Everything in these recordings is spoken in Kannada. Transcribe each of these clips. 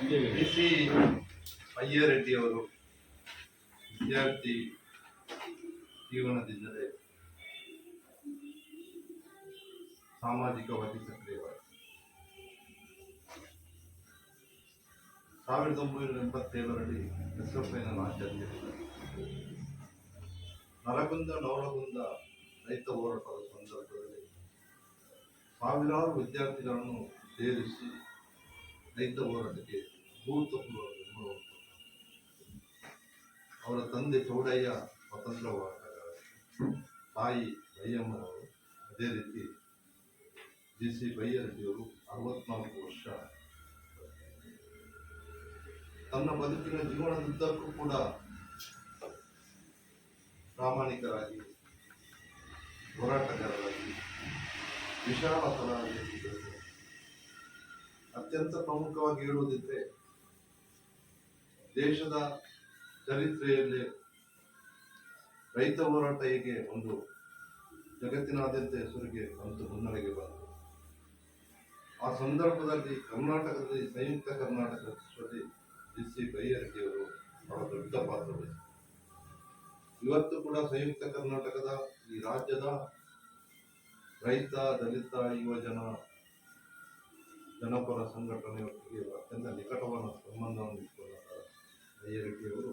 ಡಿ ಸಿ ಅಯ್ಯರೆಡ್ಡಿಯವರು ವಿದ್ಯಾರ್ಥಿ ಜೀವನದಿಂದಲೇ ಸಾಮಾಜಿಕವಾಗಿ ಸಕ್ರಿಯವಾಗಿ ಸಾವಿರದ ಒಂಬೈನೂರ ಎಂಬತ್ತೇಳರಲ್ಲಿ ಎಸ್ ರಾಜ್ಯಾಧ್ಯಕ್ಷ ನರಗುಂದ ನವರಗುಂದ ರೈತ ಹೋರಾಟದ ಸಂದರ್ಭದಲ್ಲಿ ಸಾವಿರಾರು ವಿದ್ಯಾರ್ಥಿಗಳನ್ನು ಸೇರಿಸಿ ರೈತ ಹೋರಾಟಕ್ಕೆ ಭೂತಪೂರ್ವ ಅವರ ತಂದೆ ಚೌಡಯ್ಯ ಸ್ವತಂತ್ರ ಹೋರಾಟಗಾರ ತಾಯಿ ಬೈಯಮ್ಮನವರು ಅದೇ ರೀತಿ ಜಿ ಸಿ ಬೈಯರೆಡ್ಡಿಯವರು ಅರವತ್ನಾಲ್ಕು ವರ್ಷ ತನ್ನ ಬದುಕಿನ ಜೀವನದುದ್ದಕ್ಕೂ ಕೂಡ ಪ್ರಾಮಾಣಿಕರಾಗಿ, ಹೋರಾಟಗಾರರಾಗಿ ಬೆಳೆದರು. ಅತ್ಯಂತ ಪ್ರಮುಖವಾಗಿ ಹೇಳುವುದಿದ್ರೆ ದೇಶದ ಚರಿತ್ರೆಯಲ್ಲಿ ರೈತ ಹೋರಾಟ ಹೇಗೆ ಒಂದು ಜಗತ್ತಿನಾದ್ಯಂತ ಹೆಸರಿಗೆ ಬಂತು ಮುನ್ನಡೆಗೆ ಬಂತು. ಆ ಸಂದರ್ಭದಲ್ಲಿ ಕರ್ನಾಟಕದಲ್ಲಿ ಸಂಯುಕ್ತ ಕರ್ನಾಟಕದಲ್ಲಿ ಜಿ ಸಿ ಬೈಯರಿಗೆಯವರು ಬಹಳ ದೊಡ್ಡ ಪಾತ್ರ ಇವತ್ತು ಕೂಡ ಸಂಯುಕ್ತ ಕರ್ನಾಟಕದ ಈ ರಾಜ್ಯದ ರೈತ, ದಲಿತ, ಯುವಜನ ಜನಪರ ಸಂಘಟನೆಯೊಟ್ಟಿಗೆ ಅತ್ಯಂತ ನಿಕಟವಾದ ಸಂಬಂಧವನ್ನು ಇಟ್ಟುಕೊಳ್ಳುತ್ತಾರೆ ಅಯ್ಯರೆಡ್ಡಿಯವರು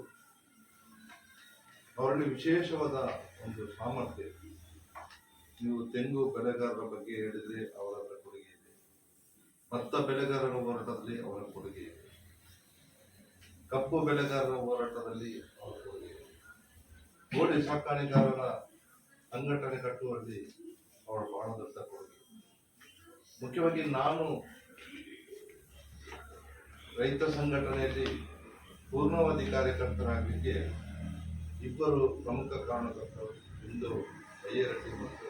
ಅವರಲ್ಲಿ ವಿಶೇಷವಾದ ಒಂದು ಸಾಮರ್ಥ್ಯ ನೀವು ತೆಂಗು ಬೆಳೆಗಾರರ ಬಗ್ಗೆ ಹೇಳಿದರೆ ಅವರ ಕೊಡುಗೆ ಇದೆ. ಭತ್ತ ಬೆಳೆಗಾರರ ಹೋರಾಟದಲ್ಲಿ ಅವರ ಕೊಡುಗೆ ಇದೆ. ಕಪ್ಪು ಬೆಳೆಗಾರರ ಹೋರಾಟದಲ್ಲಿ ಅವರ ಕೊಡುಗೆ ಇದೆ. ಕೋಳಿ ಸಾಕಾಣಿಕಾರರ ಸಂಘಟನೆ ಕಟ್ಟುವಲ್ಲಿ ಅವರ ಬಹಳ ದೊಡ್ಡ ಕೊಡುಗೆ ಮುಖ್ಯವಾಗಿ ನಾನು ರೈತ ಸಂಘಟನೆಯಲ್ಲಿ ಪೂರ್ಣಾವಧಿ ಕಾರ್ಯಕರ್ತರಾಗಲಿಕ್ಕೆ ಇಬ್ಬರು ಪ್ರಮುಖ ಕಾರಣಕರ್ತರು ಎಂದು ಬೈಯರೆಡ್ಡಿ ಮತ್ತು.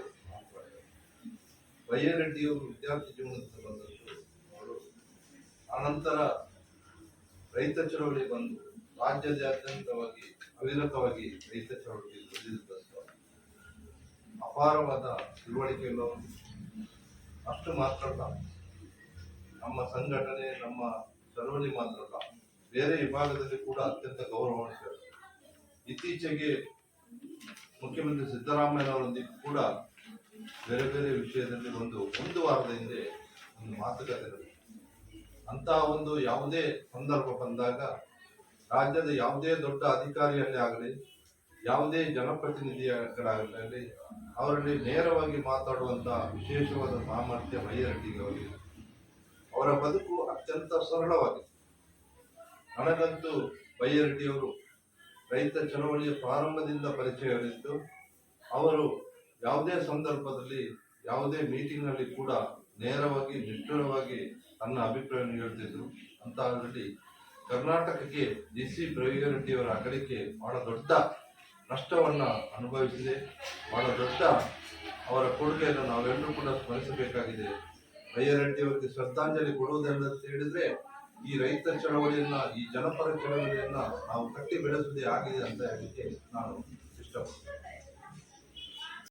ಬೈಯರೆಡ್ಡಿಯವರು ವಿದ್ಯಾರ್ಥಿ ಜೀವನದಲ್ಲಿ ಬಂದದ್ದು ಅವರು ಆನಂತರ ರೈತ ಚಳವಳಿ ಬಂದು ರಾಜ್ಯಾದ್ಯಂತವಾಗಿ ಅವಿರತವಾಗಿ ರೈತ ಚಳವಳಿ ಬೆಳೆದಿದ್ದಂಥ ಅಪಾರವಾದ ತಿಳುವಳಿಕೆಗಳು ಅಷ್ಟು ಮಾತ್ರ ನಮ್ಮ ಸಂಘಟನೆ, ನಮ್ಮ ಚಳವಳಿ ಮಾತ್ರ ಅಲ್ಲ ಬೇರೆ ವಿಭಾಗದಲ್ಲಿ ಕೂಡ ಅತ್ಯಂತ ಗೌರವ. ಇತ್ತೀಚೆಗೆ ಮುಖ್ಯಮಂತ್ರಿ ಸಿದ್ದರಾಮಯ್ಯನವರೊಂದಿಗೆ ಕೂಡ ಬೇರೆ ಬೇರೆ ವಿಷಯದಲ್ಲಿ ಒಂದು ಒಂದು ವಾರದ ಹಿಂದೆ ಒಂದು ಮಾತುಕತೆ. ಅಂತಹ ಒಂದು ಯಾವುದೇ ಸಂದರ್ಭ ಬಂದಾಗ ರಾಜ್ಯದ ಯಾವುದೇ ದೊಡ್ಡ ಅಧಿಕಾರಿಯಲ್ಲಿ ಆಗಲಿ, ಯಾವುದೇ ಜನಪ್ರತಿನಿಧಿಗಳಾಗಲಿ ಅವರಲ್ಲಿ ನೇರವಾಗಿ ಮಾತಾಡುವಂತಹ ವಿಶೇಷವಾದ ಸಾಮರ್ಥ್ಯ ಬೈಯರೆಡ್ಡಿಗೆ ಅವರಿಗೆ ಅವರ ಬದುಕು ಅತ್ಯಂತ ಸರಳವಾಗಿದೆ. ನನಗಂತೂ ಬೈಯರೆಡ್ಡಿಯವರು ರೈತ ಚಳವಳಿಯ ಪ್ರಾರಂಭದಿಂದ ಪರಿಚಯವಿದ್ದು ಅವರು ಯಾವುದೇ ಸಂದರ್ಭದಲ್ಲಿ ಯಾವುದೇ ಮೀಟಿಂಗ್ನಲ್ಲಿ ಕೂಡ ನೇರವಾಗಿ, ನಿಷ್ಠುರವಾಗಿ ತನ್ನ ಅಭಿಪ್ರಾಯವನ್ನು ಹೇಳ್ತಿದ್ರು. ಅಂತಹದ್ರಲ್ಲಿ ಕರ್ನಾಟಕಕ್ಕೆ ಡಿ ಸಿ ಬ್ರವೀರೆಡ್ಡಿಯವರ ಅಗಲಿಕೆ ಬಹಳ ದೊಡ್ಡ ನಷ್ಟವನ್ನ ಅನುಭವಿಸಿದೆ. ಬಹಳ ದೊಡ್ಡ ಅವರ ಕೊಡುಗೆಯನ್ನು ನಾವೆಲ್ಲರೂ ಕೂಡ ಸ್ಮರಿಸಬೇಕಾಗಿದೆ. ಬೈಯರೆಡ್ಡಿಯವರಿಗೆ ಶ್ರದ್ಧಾಂಜಲಿ ಕೊಡುವುದೆಂದು ಹೇಳಿದ್ರೆ ಈ ರೈತ ಚಳವಳಿಯನ್ನ, ಈ ಜನಪರ ಚಳವಳಿಯನ್ನ ನಾವು ಕಟ್ಟಿ ಬೆಳೆಸುವುದೇ ಆಗಿದೆ ಅಂತ ಹೇಳಲಿಕ್ಕೆ ನಾನು ಇಷ್ಟಪಡ್ತೇನೆ.